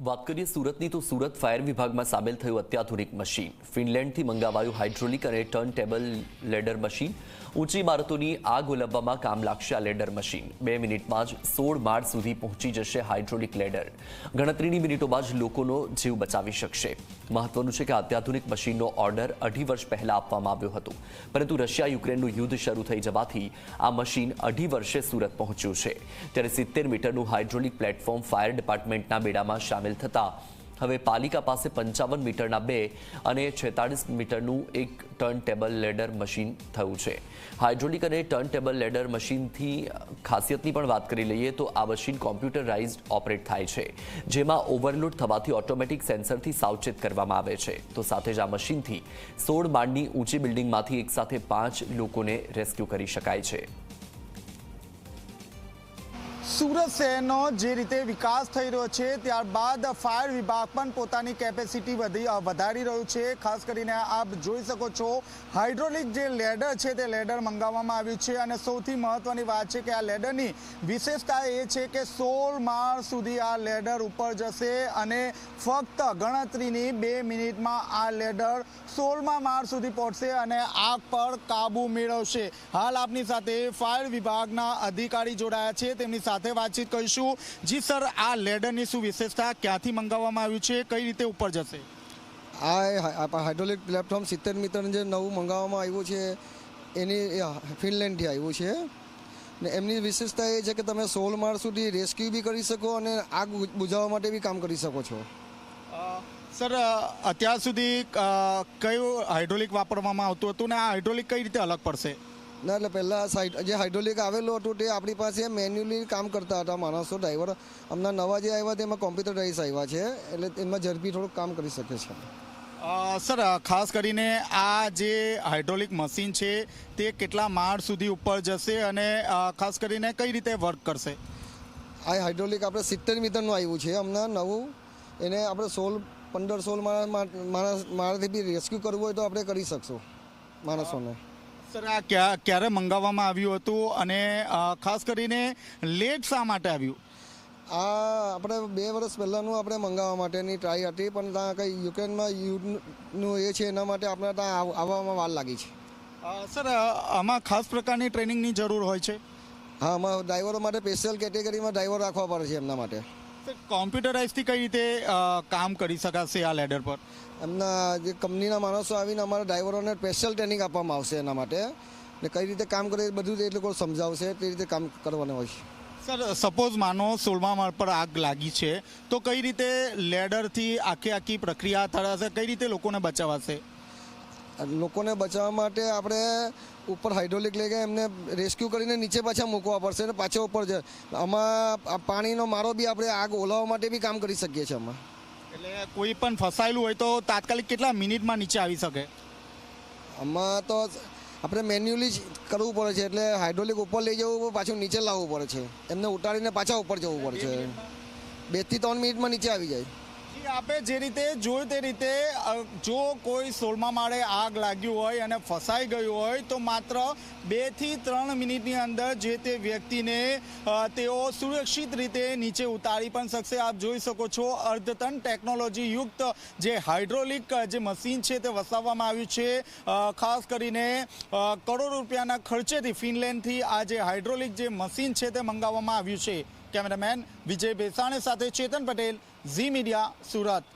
વાત કરીએ સુરતની, તો સુરત ફાયર વિભાગમાં સામેલ થયું અત્યાધુનિક મશીન. ફિનલેન્ડથી મંગાવાયું હાઇડ્રોલિક અને ટર્ન ટેબલ લેડર મશીન. ઊંચી ઇમારતોની આગ ઓલવવામાં કામ લાગશે આ લેડર મશીન. બે મિનિટમાં જ સોળ માળ સુધી પહોંચી જશે હાઇડ્રોલિક લેડર. ગણતરીની મિનિટોમાં જ લોકોનો જીવ બચાવી શકશે. મહત્વનું છે કે અત્યાધુનિક મશીનનો ઓર્ડર અઢી વર્ષ પહેલાં આપવામાં આવ્યો હતો. પરંતુ રશિયા યુક્રેનનું યુદ્ધ શરૂ થઈ જવાથી આ મશીન અઢી વર્ષે સુરત પહોંચ્યું છે. ત્યારે સિત્તેર મીટરનું હાઇડ્રોલિક પ્લેટફોર્મ ફાયર ડિપાર્ટમેન્ટના બેડામાં સામેલ થતા હવે પાલિકા પાસે પંચાવન મીટરના બે અને છેતાળીસ મીટરનું એક ટર્ન ટેબલ લેડર મશીન થયું છે. હાઇડ્રોલિક અને ટર્ન ટેબલ લેડર મશીનથી ખાસિયતની પણ વાત કરી લઈએ તો આ મશીન કોમ્પ્યુટરાઇઝડ ઓપરેટ થાય છે, જેમાં ઓવરલોડ થવાથી ઓટોમેટિક સેન્સરથી સાવચેત કરવામાં આવે છે. તો સાથે જ આ મશીનથી સોળ માળની ઊંચી બિલ્ડિંગમાંથી એકસાથે પાંચ લોકોને રેસ્ક્યુ કરી શકાય છે. સુરત શહેરનો જે રીતે વિકાસ થઈ રહ્યો છે, ત્યારબાદ ફાયર વિભાગ પણ પોતાની કેપેસિટી વધી વધારી રહ્યું છે. ખાસ કરીને આપ જોઈ શકો છો હાઇડ્રોલિક જે લેડર છે, તે લેડર મંગાવવામાં આવ્યું છે. અને સૌથી મહત્વની વાત છે કે આ લેડરની વિશેષતા એ છે કે સોળ માળ સુધી આ લેડર ઉપર જશે અને ફક્ત ગણતરીની બે મિનિટમાં આ લેડર સોળમા માળ સુધી પહોંચશે અને આગ પર કાબુ મેળવશે. હાલ આપની સાથે ફાયર વિભાગના અધિકારી જોડાયા છે. તેમની સાથે વાતચીત કરીશું. જી સર આ લેડરની શું વિશેષતા ક્યાંથી મંગાવવામાં આવ્યું છે કઈ રીતે ઉપર જશે? આ આ હાઇડ્રોલિક પ્લેટફોર્મ સિત્તેર મીટર જે નવું મંગાવવામાં આવ્યું છે એની ફિનલેન્ડથી આવ્યું છે. ને એમની વિશેષતા એ છે કે તમે સોળ માળ સુધી રેસ્ક્યુ બી કરી શકો અને આગ બુઝાવવા માટે બી કામ કરી શકો છો. સર અત્યાર સુધી કયું હાઇડ્રોલિક વાપરવામાં આવતું હતું ને આ હાઇડ્રોલિક કઈ રીતે અલગ પડશે? ના એટલે પહેલાં જે હાઇડ્રોલિક આવેલું હતું તે આપણી પાસે મેન્યુઅલી કામ કરતા હતા માણસો ડ્રાઈવર હમણાં નવા જે આવ્યા તેમાં કોમ્પ્યુટરાઇઝ આવ્યા છે એટલે એમાં ઝડપી થોડુંક કામ કરી શકે છે. સર ખાસ કરીને આ જે હાઇડ્રોલિક મશીન છે તે કેટલા માળ સુધી ઉપર જશે અને ખાસ કરીને કઈ રીતે વર્ક કરશે? આ હાઇડ્રોલિક આપણે સિત્તેર મીટરનું આવ્યું છે હમણાં નવું. એને આપણે સોળ પંદર સોળ માણસ માણસ મારાથી બી રેસ્ક્યુ કરવું હોય તો આપણે કરી શકશું માણસોને. સર આ ક્યાં ક્યારે મંગાવવામાં આવ્યું હતું અને ખાસ કરીને લેટ શા માટે આવ્યું? આ આપણે બે વર્ષ પહેલાંનું આપણે મંગાવવા માટેની ટ્રાય હતી પણ ત્યાં કંઈ યુક્રેનમાં યુદ્ધનું એ છે એના માટે આપણે ત્યાં આવવામાં વાર લાગી છે. સર આમાં ખાસ પ્રકારની ટ્રેનિંગની જરૂર હોય છે? હા આમાં ડ્રાઈવરો માટે સ્પેશિયલ કેટેગરીમાં ડ્રાઈવર રાખવા પડે છે એમના માટે. કોમ્પ્યુટરાઇઝથી કઈ રીતે કામ કરી શકાશે આ લેડર પર? એમના જે કંપનીના માણસો આવીને અમારા ડ્રાઈવરોને સ્પેશિયલ ટ્રેનિંગ આપવામાં આવશે એના માટે. ને કઈ રીતે કામ કરે એ બધું એ લોકો સમજાવશે તે રીતે કામ કરવાનું હોય. છે સર સપોઝ માનો સોળમા માળ પર આગ લાગી છે તો કઈ રીતે લેડરથી આખી આખી પ્રક્રિયા થશે કઈ રીતે લોકોને બચાવાશે? લોકોને બચાવવા માટે આપણે ઉપર હાઇડ્રોલિક લઈ ગયા એમને રેસ્ક્યુ કરીને નીચે પાછા મૂકવા પડશે અને પાછા ઉપર જાય આમાં પાણીનો મારો બી આપણે આગ ઓલાવવા માટે બી કામ કરી શકીએ છીએ આમાં. એટલે કોઈ પણ ફસાયેલું હોય તો તાત્કાલિક કેટલા મિનિટમાં નીચે આવી શકે? આમાં તો આપણે મેન્યુઅલી જ કરવું પડે છે એટલે હાઇડ્રોલિક ઉપર લઈ જવું પાછું નીચે લાવવું પડે છે. એમને ઉતારીને પાછા ઉપર જવું પડે છે. બેથી ત્રણ મિનિટમાં નીચે આવી જાય. જી, આપે, જે રીતે જોયું તે રીતે જો કોઈ સોળમા માળે આગ લાગ્યું હોય અને ફસાઈ ગયું હોય, તો માત્ર બેથી ત્રણ મિનિટની અંદર જે તે વ્યક્તિને તેઓ સુરક્ષિત રીતે નીચે ઉતારી પણ શકશે. આપ જોઈ શકો છો, અર્ધતન ટેકનોલોજી યુક્ત જે હાઇડ્રોલિક જે મશીન છે તે વસાવવામાં આવ્યું છે. ખાસ કરીને કરોડ રૂપિયાના ખર્ચેથી ફિનલેન્ડથી આ જે હાઇડ્રોલિક જે મશીન છે તે મંગાવવામાં આવ્યું છે. કેમેરામેન વિજય ભેસાણે સાથે ચેતન પટેલ ઝી મીડિયા સુરત.